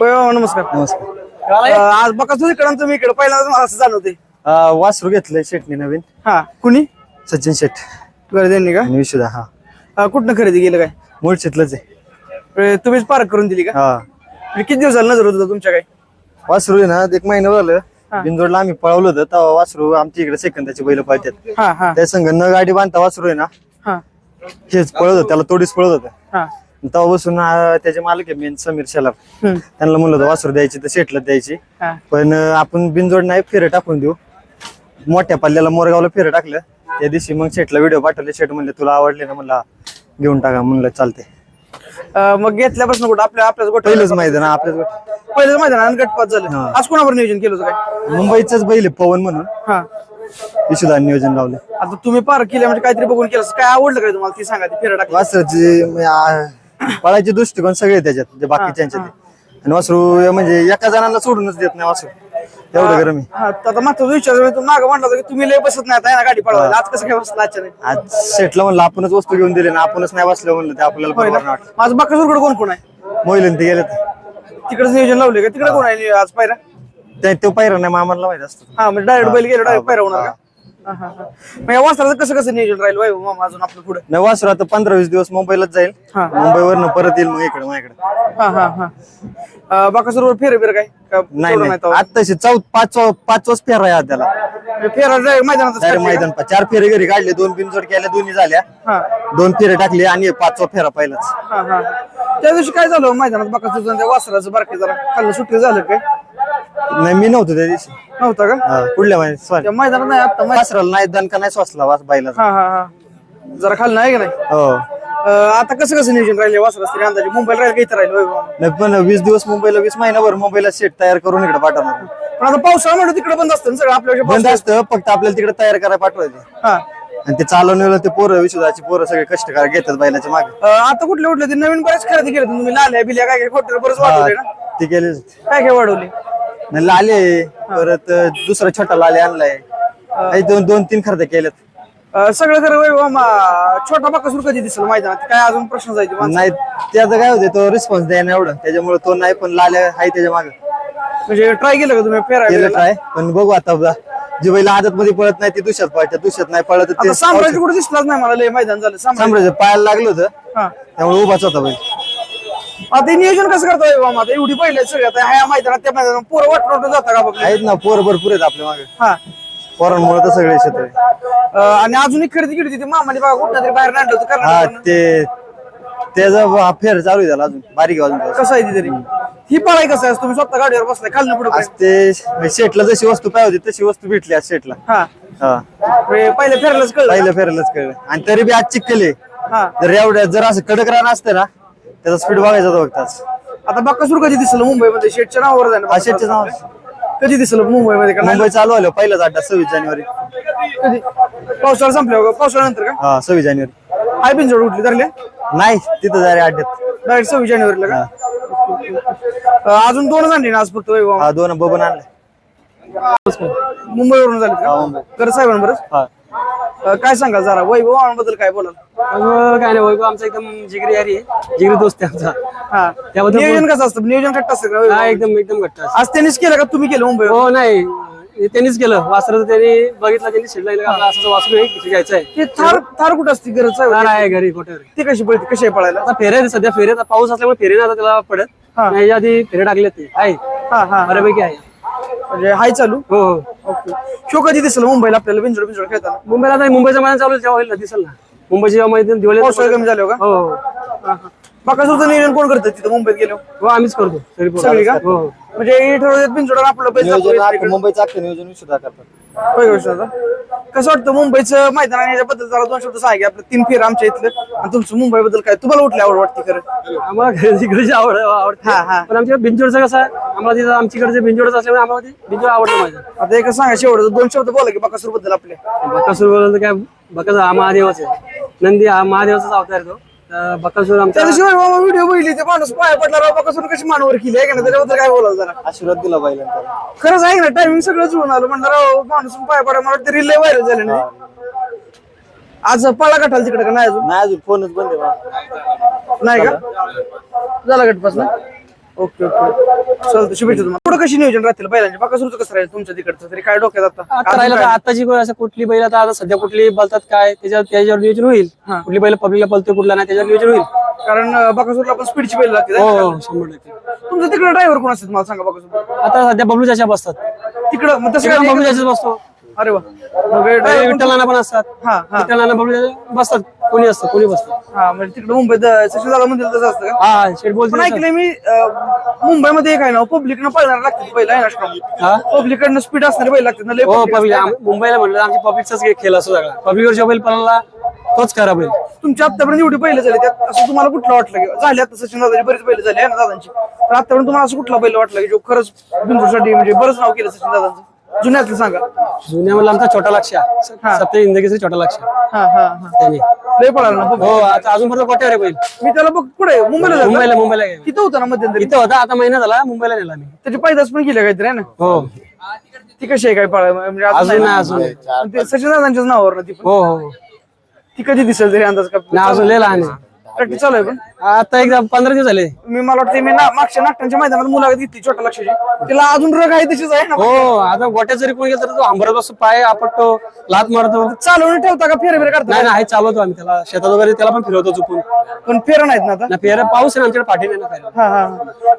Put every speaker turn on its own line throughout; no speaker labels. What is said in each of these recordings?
होय नमस्कार.
नमस्कार.
अं, आज बघा तुझी इकडं तुम्ही इकडे पहिल्यांदा मला असं जाणवते
अं, वासरू घेतलंय शेटने नवीन.
हा कुणी?
सचिन शेट.
बरं त्यांनी का?
आणि विशुदा हा.
अं, कुठनं खरेदी केलं काय?
मूळशीतलंच आहे.
अं, तुम्हीच पार्क करून दिली का?
हा.
म्हणजे किती दिवसाला नजर होत तुमच्या काय?
वासरू आहे ना एक महिना
हा.
झालं बिंदोडला आम्ही पळवलं होतं तेव्हा वासरू आमच्या इकडे सेकंदाची बैल पळतात.
हा हा.
त्या संघ न गाडी बांधता वासरू आहे ना
हा.
हेच पळत होतं त्याला तोडीच पळत होतं.
हा.
तेव्हा बसून अं, त्याचे मालक आहे मेन समीर शेलार.
हम्म,
त्यांना म्हणलं होतं वासरू द्यायची तर शेटला द्यायची.
हा.
पण अं, आपण बिनजोड नाही फेरे टाकून देऊ. मोठ्या पल्ल्याला मोरगावला फेरे टाकलं. त्या दिवशी मग शेटला व्हिडिओ पाठवले. शेट म्हणले तुला आवडले ना? म्हणला घेऊन टाका. म्हणलं चालते
अं, मग घेतल्यापासून कुठं आपल्या आपल्याच गोट
पहिलंच मैदान हा, आपल्याच गोट-
पहिलंच मैदान आणि गटपात झालं. आज कोणावर नियोजन केलं होतं काय?
मुंबईचंच बैल आहे पवन म्हणून.
हा.
विशुदान नियोजन लावलं
आता तुम्ही पार्क केल्या म्हणजे काहीतरी बघून केलं. काय आवडलं काय तुम्हाला? ती सांगा ती फेरा टाकली.
वासराची म्हणजे, आ, पळायचे दृष्टिकोन सगळे त्याच्यात जे बाकीच्यांचे ते आणि वासरू म्हणजे एका जणांना सोडूनच देत नाही वासरू. एवढं गरम. आहे
हा आता मात्र विचार मागं म्हटलं होतं की तुम्ही लय बसत नाही आता ना गाडी पळवायला. आज कसं काय बसला अचानक?
आज सेटला म्हणलं आपणच वस्तू घेऊन दिली ना आपणच नाही बसलं म्हणलं ते आपल्याला
होय
बरोबर
ना
नाही
माझं बाकासूरकडे कोण कोण आहे?
वाटलं मोहिलन ते गेले
तिकडेच नियोजन लावले का? तिकडे कोण आहे आज पायरा?
ते तो पायरा नाही मामाला माहीत असतो.
हा म्हणजे डायरेक्ट बैल गेलो डायरेक्ट पायरा होणार का? हा, हा, हा. या वासराचं कसं कसं नियोजन राहील? वैभव मामा अजून आपलं पुढे.
नाही वासरू आता पंधरा वीस दिवस मुंबईलाच जाईल.
हा.
मुंबईवरनं परत येईल मग इकडे माझ्याकडे.
हा हा हा. बाकासूरवर फेरे बिर काय? का
नाही
तेवढं
नाही? आत्ताशी चौ पाच पाच वाज फेरा आहे त्याला
म्हणजे फेरा
डायरेक्ट
काढली
मैदान चार फेरे घरी काढले दोन बिनजोड केल्या दोन्ही झाल्या?
हा.
दोन फेरे टाकले आणि पाचवा फेरा पहिलाच.
हा हा. त्या दिवशी काय झालं मैदानात बाकासूरचं आणि त्या वासराचं? बारके जरा खाल्लं सुट्टी झालं काय?
नाही मी नव्हतो त्या दिवशी.
नव्हता का?
हा, पुढल्या महिन्यात सॉरी
त्या मैदानात नाही आता मै-
वासराला नाही दणका नाही स्वसला वास बायला
हा हा हा. जरा खाल्लं आहे का नाही?
हो.
अं, आता कसं कसं नियोजन राहिले वासरा तरी अंदाजे. मुंबईला राहील काही राहील? वैभव.
नाही पण वीस दिवस मुंबईला वीस महिन्याभर मुंबईला सेट तयार करून इकडे पाठवणार.
पण आता पावसाळा म्हणतो तिकडे बंद असतं ना सगळं आपल्याकडे
बंद असतं फक्त आपल्याला तिकडे तयार करायला पाठवायचे.
हा.
आणि ते चालवण्याला ते पोरं विशुदाची पोरं सगळे कष्टकार घेतात बैलाच्या मागे.
अं, आता कुठले कुठले? ते नवीन बरेच खरेदी केले तुम्ही लाल्या बिल्या काय काय खोटे बरेच वाढवले ना?
ते केले
काय काय वाढवले
नाही लाले परत दुसरा छोटा लाले आणलाय. दोन दोन तीन खरेदी केल्यात.
अं, सगळं खरं मामा. छोटा बाकासूर कधी दिसेल मैदानात? काय अजून प्रश्न जायचे माणसं?
नाही त्याचं काय होते तो रिस्पॉन्स द्यायला एवढं. त्याच्यामुळे तो नाही पण लाल्या आहे त्याच्यामागे.
म्हणजे ट्राय केलं का तुम्ही
केलं
फेरायला
ट्राय पण बघू आता बघा. जी बैल आदत मध्ये पळत नाही ती दुसऱ्यात पळतात दुसऱ्यात नाही पळत तर
आता
ते
साम्राज्य कुठे दिसलाच नाही मला लय मैदान झालं साम्राज्य
साम्राज्य पायाला लागलं होतं.
हा.
त्यामुळे उभाच होता बैल.
आता हे नियोजन कसं करता वैभव मामा आता एवढी पहिले सगळं आता ह्या मैदानात त्या मैदानात पोरं वाट वाटून जाता का बघ?
आहेत ना पोर भरपूर आहेत आपल्या मागे.
हा.
पोरांमुळे तर सगळे क्षेत्र आहे.
अं, आणि अजून एक खरेदी केली होती ती मामाने बघा कुठं तरी बाहेर आणलं होतं
हा. ते त्याचा फेर चालू आहे त्याला अजून बारीक आहे अजून
कसं आहे ती तरी? ही पळाई कसं आहे? तुम्ही स्वतः गाडीवर बसलाय खाल्लं पुढे
आज ते शेटला जशी वस्तू पाहिजे होती तशी वस्तू भेटली आज शेटला.
हा.
हा.
म्हणजे पहिले फेरलंच कळलं
पहिलं फेरलंच कळलं. आणि तरी बी आज चिकले
हा.
जर एवढ्या जर असं कडक रान असतं ना त्याचा स्पीड बघायचा होता फक्त आज.
आता बक्कासूर कधी दिसलं मुंबईमध्ये? शेटच्या नावावर जाणं
हा शेटच्या नाव
कधी दिसलं मुंबईमध्ये? का?
मुंबई चालू आलं पहिलाच अड्डा सव्वीस जानेवारी.
कधी? पावसाळा संपल्यावर का? पावसाळ्यानंतर का?
हा सव्वीस जानेवारी.
आय बिनजोड उठली धरले?
नाही तिथं जारे अड्ड्यात.
डायरेक्ट सव्वीस जानेवारीला का? अं, अजून दोन आणली ना आज फक्त वैभव?
हा दोन बबन आणले.
मुंबईवरून झाली
मुंबई.
कर साहेबांबरच
हा.
अं, काय सांगाल जरा? वैभवांबद्दल काय बोलाल?
काय नाही वैभव आमचा एकदम जिगरी यारी आहे. जिगरी दोस्त आहे आमचा.
हा.
त्याबद्दल
नियोजन कसं असतं? नियोजन खट्ट असतं का वैभव?
हा एकदम एकदम घट्ट.
आज त्यांनीच केलं का तुम्ही केलं मुंबईवर
हो नाही. हे त्यांनीच केलं. वासराचं त्यांनी बघितलं त्यांनी शिडला आपलं असं वासरू आहे किती घ्यायचं आहे.
ते थार थार कुठं असते? गरज आहे
आहे घरी कुठे
ती कशी पळते? कशी आहे पळायला?
आता फेरे आहेत सध्या फेरे आता पाऊस असल्यामुळे फेरे नाही आता त्याला पडत.
हा.
नाही, आधी फेरे टाकले ते आहे.
हा हा.
बऱ्यापैकी आहे.
म्हणजे हाय चालू?
हो हो.
ओके. शो कधी दिसलं? मुंबईला आपल्याला बिंजोड बिंजोड खेळताना?
मुंबईला आता मुंबईचं मैदान चालू आहे, तेव्हा होईल ना दिसेल ना. मुंबईची जेव्हा मैदान दिवाळी
पावसाळा कमी झालो का?
हो हो.
बाकासूरचं नियोजन कोण करतं तिथं मुंबईत गेलो?
हो आम्हीच करतो. सगळी
का?
हो हो.
म्हणजे हे ठरवतात बिंजोड आपलं
नियोजन
इकडे.
मुंबईचं नियोजन विशुद्धा करतात.
कसं वाटतं मुंबईचं मैदान आणि याच्याबद्दल जरा दोन शब्द सांगा की आपलं तीन फेर आमच्या इथलं आणि तुमचं मुंबईबद्दल काय? तुम्हाला उठली आवड वाटते खरं?
आम्हाला इकडची आवड आवडते.
हा, हा.
पण आमच्या बिंजोडचं कसं आहे? आम्हाला तिथं आमच्याकडचे बिंजोडच असल्यामुळे आम्हाला ते बिंजोड आवडतं माझं.
आता एक सांगा शेवट दोन शब्द बोला की बाकासूरबद्दल आपल्या
बकासूर तर काय बकासूर हा महादेवाच आहे. नंदी हा महादेवाचाच अवतार आहे तो. तर बकासूर आमचा
बाबा व्हिडिओ बघितली ते माणूस पाया पडला राव बाकासूर कशी मानवर केली? आहे का नाही? त्याच्याबद्दल काय बोलाल जरा?
आशीर्वाद दिला बैलांना
खरंच आहे ना टायमिंग सगळं जुळून आलं. म्हणलं राव माणूस पाया पडा मला वाटतं रिले व्हायरल झाले ना आज पळा गटाल तिकडे का? नाही अजून?
नाही अजून फोनच बंद आहे बा.
नाही का? झाला. गटपास ना ओके ओके. चालतं शुभेच्छा तुम्हाला. पुढे कशी नियोजन राहतील बैलांचे? बाकासूरचं कसं राहील तुमच्या तिकडचं. तरी काय डोक्यात आता?
आता राहिलं तर आताची असं कुठली बैल आता आता सध्या कुठली बोलतात काय त्याच्यावर त्याच्यावर नियोजन होईल.
हा.
कुठली बैल पब्लिकला पलतोय कुठला नाही त्याच्यावर नियोजन होईल.
कारण बाकासूरला पण स्पीडची बैल लागते
हो हो, शंभर टक्के.
तुमचं तिकडे ड्रायव्हर कोण असतात मला सांगा बाकासूर
आता सध्या बबलू चाचा बसतात.
तिकडं? मग तसं काय
बबलू चाचाच बसतो.
अरे वा. मग
विठ्ठल नाना पण असतात.
हा हा.
विठ्ठल नाना बबलू चाचा बसतात. कोणी असतं कोणी बसतं?
हा म्हणजे तिकडे मुंबईत सचिन दादा म्हणतील तसं असतं का?
हा शेठ
पण
बोलतो
ऐकलंय मी अं, मुंबईमध्ये एक आहे ना पब्लिकनं पळणार लागते पहिला आहे ना स्ट्रॉंग
हा?
पब्लिकडनं स्पीड असणारे बैल लागतात ना लय
हो
public
पब्लिक. मुंबईला म्हणलं आमच्या पब्लिकचाच खेळ असतो सगळा पब्लिकवर जो बैल पळाला तोच खरा बैल.
तुमच्या आतापर्यंत एवढी बैल झाली त्यात असं तुम्हाला कुठलं वाटलं? की झाली आता सचिन दादाची बरीच बैल झाली आहे ना दादांची? तर आतापर्यंत तुम्हाला असं कुठला बैल वाटलं की जो खरंच बिंदूसाठी म्हणजे बरंच नाव केलं सचिन दादांचं जुन्यातलं सांगा.
जुन्या म्हणलं आमचा छोटा लक्ष सप्त इंदगीचा छोटा लक्ष
हा हा हा.
त्यांनी.
लय पळाला ना.
हो आता अजून पर्यंत कोट्यावर आहे बैल.
मी त्याला बघ कुठे मुंबईला झालं
मुंबईला मुंबईला गेला.
तिथं होता ना मध्यंतरी?
इथं होता आता महिना झाला मुंबईला नेला मी.
त्याची पैदास पण केली काहीतरी ना?
हो.
ती कशी आहे काय पळा म्हणजे
अजून नाही.
नाही.
अजून
ते सचिन दादांच्याच नावावर ना ती पण?
हो हो.
ती कधी दिसेल तरी अंदाज का
नाही अजून लय लहान आहे.
प्रॅक्टिस चालू आहे पण?
आता एकदा पंधरा दिवस झाले.
मी मला वाटतं मी ना मागच्या नाट्यांच्या मैदानात मुलाखत घेतली छोट्या लक्षाची. तिला अजून रग आहे तशीच आहे ना
हो आता गोट्या जरी कोणी गेलं तर तो आंबरत बसतो पाय आपटतो लात मारतो.
चालवून ठेवता का? फेर फेर करता
नाही नाही चालवतो आम्ही त्याला. शेतात वगैरे त्याला पण फिरवतो चुकून
पण फेर नाहीत ना आता?
ना फेर पाऊस आहे ना आमच्याकडे पाठी नाही ना
हा हा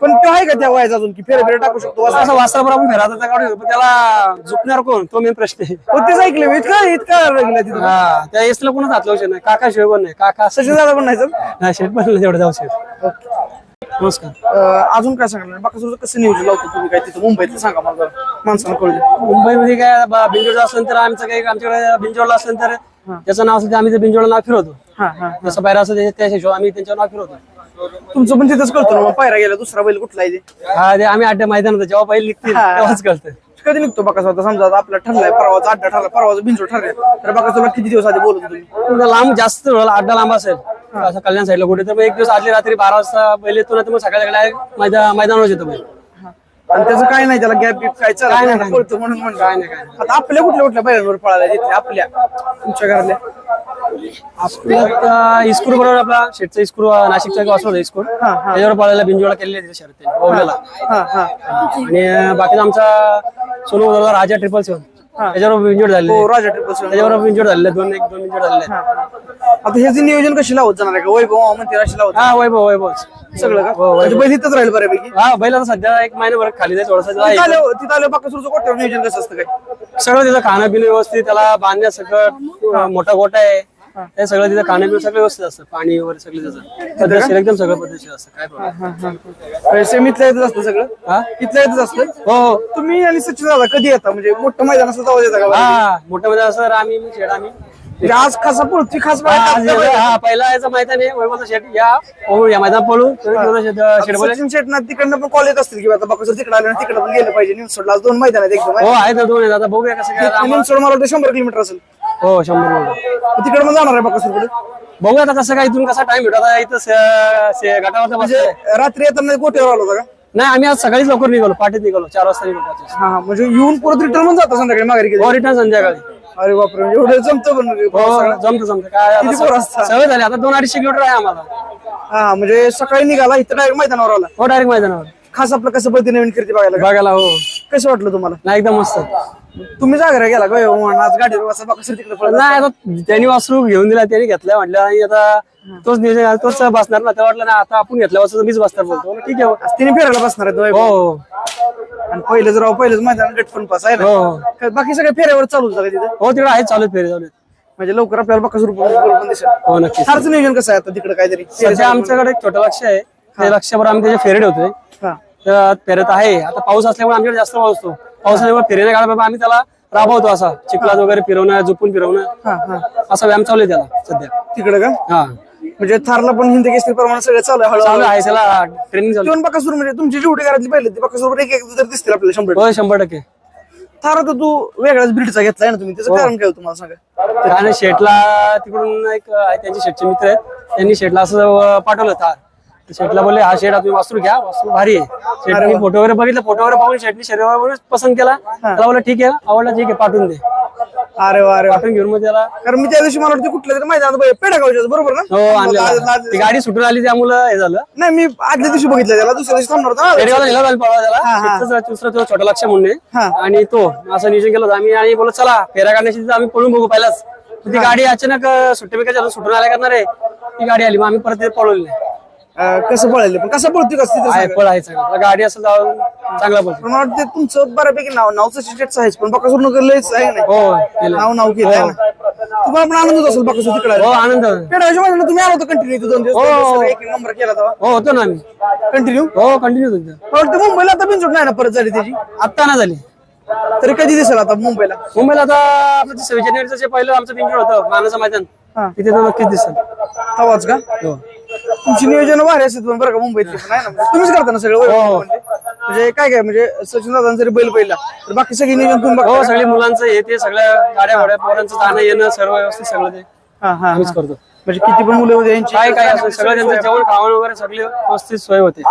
पण तो आहे का त्या वयाचा अजून की फेर फेर टाकू शकतो? असं
असं आपण फिरायचं त्या त्याला झुकणार कोण? तो मेन प्रश्न आहे.
हो, तेच ऐकलं मी इतका इतका रगला तिथं.
हा त्या एसला कोणच हात लावू शकत नाही. काका शिवाय कोण नाही. काका
सचिन दादा पण नाही सर?
नाही शेट पण तेवढं जाऊ शेट नमस्कार.
अं, अजून काय सांगणार? बाकी कसं नियोजन लावतो तुम्ही? काय तिथं मुंबईतलं सांगा मला जरा. माणसाला कळू दे
मुंबईमध्ये काय ब- बिंजोडला असलं तर आमचं काही आमच्याकडे बिंजोडला असलं तर त्याचं नाव असेल तर आम्ही ते बिंजोडला नाव फिरवतो.
हा हा
जसं बाहेर असं त्या त्या हिशोबाने आम्ही त्यांच्यावर नाव फिरवतो.
तुमचं पण तिथंच कळतो ना मग पायरा गेला दुसरा बैल कुठला आहे ते?
हा ते आम्ही अड्डे मैदानात जेव्हा पहिले निघतील
हा.
तेव्हाच कळतं.
कधी निघतो बाकास आता समजा आता आपला ठरलाय परवाचा अड्डा ठरला परवाचा बिंजो ठरलाय. तर बाकास तुला किती दिवस आधी बोलत तुम्ही?
लांब जास्त वेळ अड्डा लांब असेल. असं कल्याण साईडला कुठे तर मग एक दिवस आदली रात्री बारा वाजता बैल येतो ना तर मग सकाळी direct मैदा- मैदानावर येतो
आणि त्याचं काय नाही त्याला गॅप बीप काय
काय
चालत
नाही,
पळतो म्हणून म्हणलं
काय नाही, काय नाही.
आता आपल्या कुठल्या कुठल्या बैलांवर पळाल्या तिथे आपल्या तुमच्या घरातल्या?
आपल्या इस्कूर बरोबर आपला शेटचा इस्कूर नाशिकचा एक वासरू होता
हा, हा.
त्याच्यावर पळायला बिंजोळा केलेली आहे
हा हा.
आणि बाकीचा आमचा सोनू बरोबर राजा ट्रिपल सेवन त्याच्यावर बिंजोड झालेले
हो राजा ट्रिपल.
त्याच्यावर बिंजोड झालेले दोन एक दोन झालेले आहेत.
आता हे जे नियोजन कशी लावत जाणार आहे का? वैभव म्हणते अशी लावत
हा वैभव वैभव.
सगळं का?
हो,
म्हणजे बैल इथंच राहील बऱ्यापैकी?
हा बैल आता सध्या एक महिनाभर खाली जायचं थोडंसं
तिथं आले बाकासूरचं कोट्यावर नियोजन कसं असतं काय?
सगळं तिथं खाणं पिणं व्यवस्थित त्याला बांधण्या सगळं मोठा गोटा आहे. ते सगळं तिथं खाणं पिणं सगळं व्यवस्थित असतं. पाणी वगैरे सगळं त्याचं पद्धतशीर एकदम सगळं पद्धतशीर असतं. काय problem.
सेम इथल्या येतच असतं सगळं?
हा?
इथल्या येतच असतं?
हो हो.
तुम्ही आणि सचिन दादा कधी येता? म्हणजे मोठं मैदान असलं तेव्हा येता का
हा मोठ्या मध्ये असं आम्ही मग शेड आम्ही.
म्हणजे आज खासा पळती खास
हा, आज हा पहिला यायचं माहिती नाही वैभवचा शेट या हो या मैदान पळू. शेड बोले
सचिन शेटना तिकडनं पण कॉल येत असतील की आता बाकासूर तिकडे आले तिकडे पण गेलं पाहिजे. निमसोडला आज दोन मैदान आहेत एकदम
हो आहे ना दोन आहेत. आता बघूया कसं काय
निमसोड मला वाटतं शंभर किलोमीटर असेल.
हो शंभर बरोबर
तिकडे पण जाणार आहे बाकासूरकडे
बघूया आता कसं काय इथून कसा टाइम भेटत. आता इथं से- से- गटावरती बसलोय.
रात्री येताना गोट्यावर आलो होता का?
नाही आम्ही आज सकाळीच लवकर निघालो. पाठीत निघालो. चार वाजता निघालो.
हा हा. म्हणजे येऊन परत रिटर्न पण जाता संध्याकाळी माघारी
हो रिटर्न संध्याकाळी.
अरे बापरे म्हणजे एवढं जमतं पण
हो जमतं जमतं. काय आता
किती पोरं असतात?
सवय झाली. आता दोन अडीचशे किलोमीटर आहे आम्हाला.
हा म्हणजे सकाळी निघाला इथं डायरेक्ट मैदानावर आला.
हो डायरेक्ट मैदानावर.
खास आपलं कसं पळते नवीन कीर्ती बघायला?
बघायला हो.
कसं वाटलं तुम्हाला?
नाही एकदम मस्त.
तुम्ही जागा गेला का? हो, म्हणून आज गाडीवर बसा बाकासूर तिकडे पळत
नाही आता त्यांनी वासरू घेऊन दिला त्यांनी घेतलाय म्हटलं आणि आता तोच नियोजन तोच बसणार ना तेव्हा वाटलं ना आता आपण घेतल्या वासरू मीच बसणार बोलतो. ठीक आहे.
आज तिने फिरायला बसणार आहेत
हो
वैभव.
हो.
आणि पहिलेच राव पहिलेच मैदान गट पण पास आहे
हो.
ना का- बाकी सगळे फेऱ्यावर चालू होतं का तिथं?
हो तिकडे आहेत चालू फेरे चालू आहेत.
म्हणजे लवकर आपल्याला बाकासूर पण पण दिसेल.
हो नक्कीच.
फारच नियोजन कसं आहे आता तिकडे काहीतरी?
सध्या आमच्याकडे एक छोटं लक्ष आहे. त्या लक्षावर आम्ही त्याचे फेरे ठेवतोय.
हा.
तर फेरत आहे. आता पाऊस असल्यामुळे आमच्याकडे जास्त पाऊस असतो पाऊस असल्यामुळे फेरे नाही काढा आम्ही त्याला राबवतो असा चिखलात वगैरे फिरवणं झोपून फिरवणं.
हा हा.
असा व्यायाम चालू आहे त्याला सध्या.
तिकडे का?
हा.
म्हणजे थारला पण हिंदी केसरी प्रमाणे सगळं चालू आहे
चालू
हळूहळू
आहे त्याला ट्रेनिंग चालू
दोन बाकासूर म्हणजे तुमची जेवढी घरातली पहिले ती बाकासूर एक एक तर दिसतील आपल्याला शंभर
हो शंभर टक्के.
थार तर तू वेगळ्याच ब्रीडचा घेतलाय ना तुम्ही त्याचं कारण काय होतं मला सांगा?
आणि शेटला तिकडून एक आहे, त्यांचे शेटचे मित्र आहेत. त्यांनी शेटला असं अं, पाठवलं थार. शेटला बोलले हा शेट तुम्ही वासरू घ्या वासरू भारी आहे. शेटनी फोटो वगैरे बघितलं फोटो वगैरे पाहून शेटनी शरीरावर पसंत केला. त्याला बोललं ठीक आहे आवडला ठीक आहे पाठवून दे.
अरे वा अरे
पाठवून घेऊन मग त्याला
कारण मी त्या दिवशी मला वाटतं कुठल्या तरी मैदानात बघ- पेडगावच्या बरोबर ना?
हो आणलेला ती गाडी सुटून आली त्यामुळं हे झालं.
नाही मी आदल्या दिवशी बघितलं त्याला दुसऱ्या दिवशी थांबणार होता. ना.
पेडगावला नेला होता पळवा त्याला. तिथंच दुसरा तो छोटा लक्ष म्हणून. आणि तो असं नियोजन केलं होतं. आम्ही आणि बोलत चला फेऱ्या काढण्याची आम्ही पळून बघू पहिलाच. ती गाडी अचानक सुट्टी सुटून आल्या करणार आहे ती गाडी आली. मग आम्ही परत पळवली नाही
अं, कसं पळायला पण कसं पळतोय कसं तिथं
आहे
सांगा.
पळ आहे चांगला गाडी असं जाऊन चांगला पळतो.
मला वाटतं तुमचं बऱ्यापैकी नाव नावचं स्टेटस आहेच पण बकासूर नगर लयच आहे का
हो केलं.
नाव नाव केलं आहे ना? तुम्हाला पण आनंद होत असेल बकासूर तिकडे?
हो आनंद. हो
मैदानात तुम्ही आला होता कंटिन्यू दोन दिवस दोन दिवस सगळे एक नंबर केला तेव्हा.
होतो ना आम्ही.
कंटिन्यू
हो कंटिन्यू होतो
वाटतं मुंबईला आता बिनजोड नाही ना परत झाली त्याची?
आत्ता ना झाली.
तरी कधी दिसेल आता मुंबईला?
मुंबईला आता आपलं सव्वीस जानेवारीचं जे पहिलं आमचं पिंजूर होतं मानाचं मैदान
हा.
तिथे तर नक्कीच दिसेल.
आवाज का?
हो.
तुमची नियोजन भारी असतात पण बरं का मुंबईत नाही ना? तुम्हीच करता ना सगळं वैभव म्हणजे? म्हणजे काय काय? म्हणजे सचिन दादा जरी बैल पहिला. तर बाकी सगळी नियोजन तुम्ही बघता
हो सगळी मुलांचं हे ते सगळं गाड्या घोड्या पोरांचं जाणं येणं सर्व व्यवस्थित सगळं ते.
हा हा
आम्हीच करतो.
म्हणजे किती पण मुलं उद्या यांची
काय काय असं सगळं त्यांचं जेवण खावण वगैरे सगळी व्यवस्थित सोय होते.